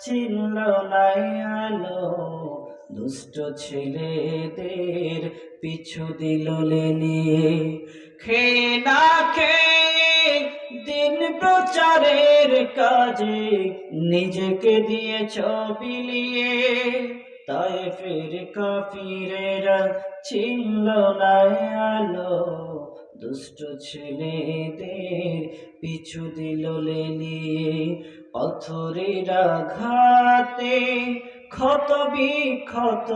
ছিল নাই আলো দুষ্ট ছেলেদের পিছু দিল লেলিয়ে খে না খে দিন প্রচারের কাজে নিজেকে দিয়েছ বিলিয়ে তাই ফির কাফিরেরা ছিল নাই আলো দুষ্ট ছেলেদের পিছু দিল লেলিয়ে পাথরের আঘাতে ক্ষত বিক্ষত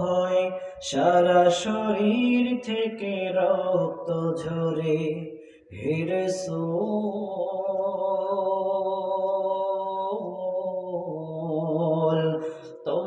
হয়, সারা শরীর থেকে রক্ত ঝরে। হেরে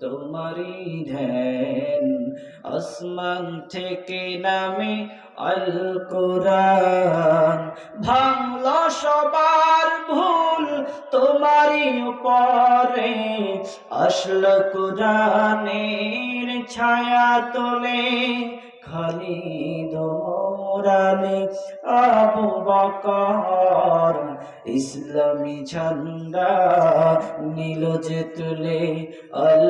তোমারই ধ্যান। আসমান থেকে নামে আল কোরআন ভাঙল সবার ভুল, তোমারই উপরে। আসল কোরআনের ছায়া তোলে খালি দোরালে আবু বকর ইসলামী ঝান্ডা নীল যে তুলে, আল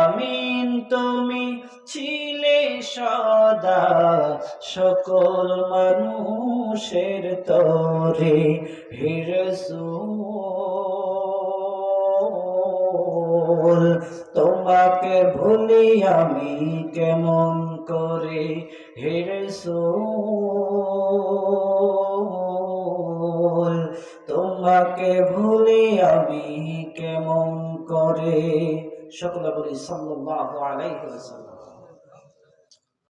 আমিন তুমি ছিলে সদা সকল মানুষের তরে হিরসুল তোমাকে ভুলি আমি কেমন করে হিরসুল তোমাকে ভুলে আমি কেমন করে? সকলে বলি সাল্লাহ আলাইহি ওয়াসাল্লাম।